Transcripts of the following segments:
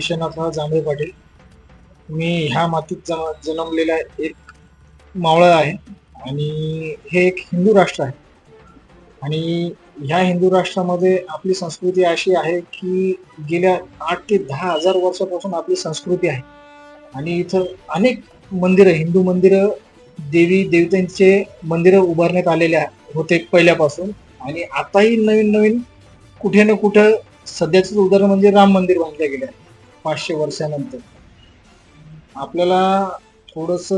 विश्वनाथराव जांभळे पाटील. मी ह्या मातीत जम जन्मलेला एक मावळा आहे आणि हे एक हिंदू राष्ट्र आहे. आणि ह्या हिंदू राष्ट्रामध्ये आपली संस्कृती अशी आहे की गेल्या आठ ते दहा हजार वर्षापासून आपली संस्कृती आहे. आणि इथं अनेक मंदिरं हिंदू मंदिरं देवी देवतांचे मंदिरं उभारण्यात आलेले होते पहिल्यापासून. आणि आताही नवीन नवीन कुठे ना कुठं सध्याचं उदाहरण म्हणजे राम मंदिर बांधलं गेलं आहे. पाचशे वर्षानंतर. आपल्याला थोडस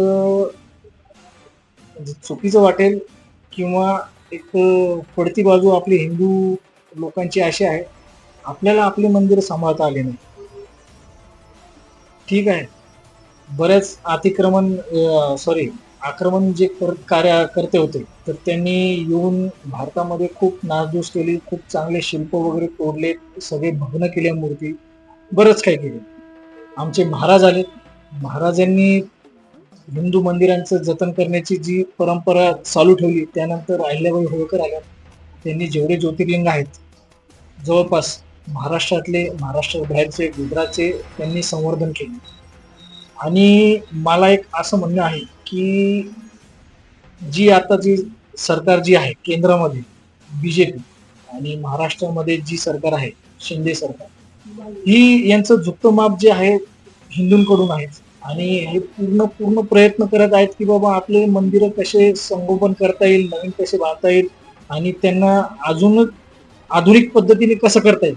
म्हणजे चुकीचं वाटेल किंवा एक पडती बाजू आपली हिंदू लोकांची अशी आहे आपल्याला आपले मंदिर सांभाळता आले नाही. ठीक आहे. बरेच अतिक्रमण सॉरी आक्रमण जे कर कार्य करते होते तर त्यांनी येऊन भारतामध्ये खूप नासधूस केली खूप चांगले शिल्प वगैरे तोडले सगळे भग्न केल्या मूर्ती. बरंच काही केलं. आमचे महाराज आले महाराजांनी हिंदू मंदिरांचं जतन करण्याची जी परंपरा चालू ठेवली त्यानंतर अहिल्याबाई होळकर आल्या. त्यांनी जेवढे ज्योतिर्लिंग आहेत जवळपास महाराष्ट्रातले महाराष्ट्र बाहेरचे गुजरातचे त्यांनी संवर्धन केले. आणि मला एक असं म्हणणं आहे की जी आता जी सरकार जी आहे केंद्रामध्ये बीजेपी आणि महाराष्ट्रामध्ये जी सरकार आहे शिंदे सरकार ही यांचं झुकतं माप जे आहे हिंदूंकडून आहे. आणि हे पूर्ण पूर्ण प्रयत्न करत आहेत की बाबा आपले मंदिरं कसे संगोपन करता येईल नवीन कसे बांधता येईल आणि त्यांना अजून आधुनिक पद्धतीने कसं करता येईल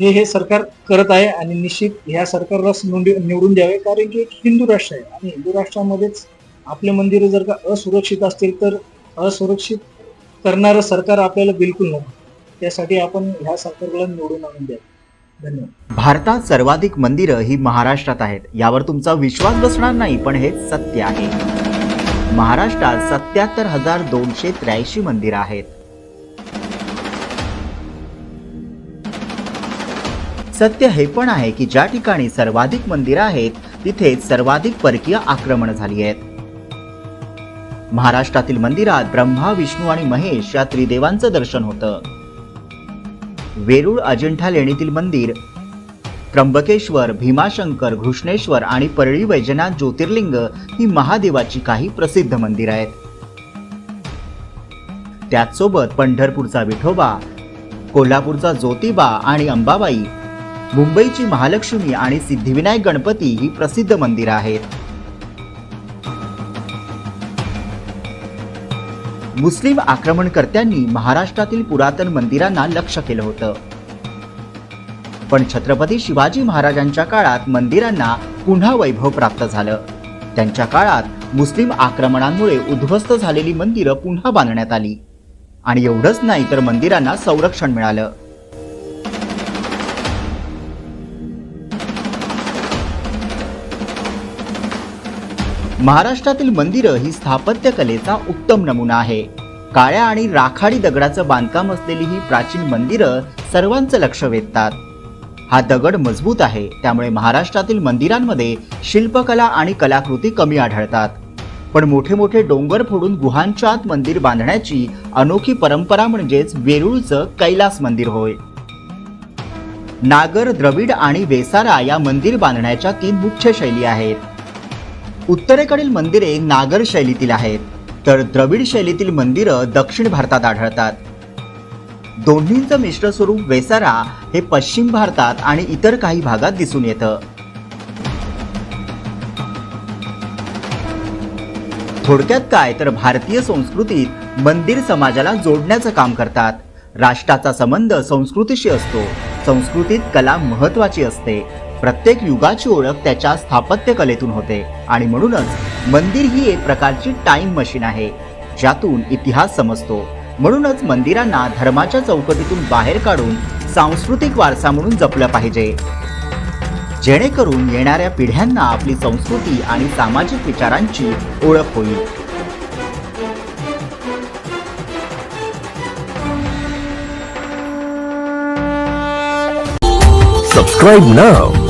हे हे सरकार करत आहे. आणि निश्चित ह्या सरकारलाच निवडून द्यावे. कारण की एक हिंदू राष्ट्र आहे. आणि हिंदू राष्ट्रामध्येच आपले मंदिरं जर का असुरक्षित असतील तर असुरक्षित करणारं सरकार आपल्याला बिलकुल नको त्यासाठी आपण ह्या सरकारला निवडून आणून द्यावे. धन्यवाद. भारतात सर्वाधिक मंदिरं ही महाराष्ट्रात आहेत. यावर तुमचा विश्वास बसणार नाही पण हे सत्य आहे. महाराष्ट्रात सत्याहत्तर हजार दोनशे त्र्याऐंशी मंदिरं आहेत. सत्य हे पण आहे की ज्या ठिकाणी सर्वाधिक मंदिरं आहेत तिथेच सर्वाधिक परकीय आक्रमण झाली आहेत. महाराष्ट्रातील मंदिरात ब्रह्मा विष्णू आणि महेश या त्रिदेवांचं दर्शन होतं. वेरूळ अजिंठा लेणीतील मंदिर त्र्यंबकेश्वर भीमाशंकर घृष्णेश्वर आणि परळी वैजनाथ ज्योतिर्लिंग ही महादेवाची काही प्रसिद्ध मंदिरं आहेत. त्याचसोबत पंढरपूरचा विठोबा कोल्हापूरचा ज्योतिबा आणि अंबाबाई मुंबईची महालक्ष्मी आणि सिद्धिविनायक गणपती ही प्रसिद्ध मंदिरं आहेत. मुस्लिम आक्रमणकर्त्यांनी महाराष्ट्रातील पुरातन मंदिरांना लक्ष्य केलं होतं. पण छत्रपती शिवाजी महाराजांच्या काळात मंदिरांना पुन्हा वैभव प्राप्त झालं. त्यांच्या काळात मुस्लिम आक्रमणांमुळे उद्ध्वस्त झालेली मंदिरं पुन्हा बांधण्यात आली. आणि एवढंच नाही तर मंदिरांना संरक्षण मिळालं. महाराष्ट्रातील मंदिरं ही स्थापत्य कलेचा उत्तम नमुना आहे. काळ्या आणि राखाडी दगडाचं बांधकाम असलेली ही प्राचीन मंदिरं सर्वांचं लक्ष वेधतात. हा दगड मजबूत आहे त्यामुळे महाराष्ट्रातील मंदिरांमध्ये शिल्पकला आणि कलाकृती कमी आढळतात. पण मोठे मोठे डोंगर फोडून गुहांच्या आत मंदिर बांधण्याची अनोखी परंपरा म्हणजेच वेरूळचं कैलास मंदिर होय. नागर द्रविड आणि वेसारा या मंदिर बांधण्याच्या तीन मुख्य शैली आहेत. उत्तरेकडील मंदिरे नागर शैलीतील आहेत तर द्रविड शैलीतील मंदिरं दक्षिण भारतात आढळतात. दोन्हींचं मिश्र स्वरूप वेसारा हे पश्चिम भारतात आणि इतर काही भागात दिसून येतं. थोडक्यात काय तर भारतीय संस्कृतीत मंदिर समाजाला जोडण्याचं काम करतात. राष्ट्राचा संबंध संस्कृतीशी असतो. संस्कृतीत कला महत्वाची असते. प्रत्येक युगाची ओळख त्याच्या स्थापत्यकलेतून होते. आणि म्हणूनच मंदिर ही एक प्रकारची टाइम मशीन आहे ज्यातून इतिहास समजतो. म्हणूनच मंदिरांना धर्माच्या चौकटीतून बाहेर काढून सांस्कृतिक वारसा म्हणून जपलं पाहिजे. जेणेकरून येणाऱ्या पिढ्यांना आपली संस्कृती आणि सामाजिक विचारांची ओळख होईल. Subscribe now.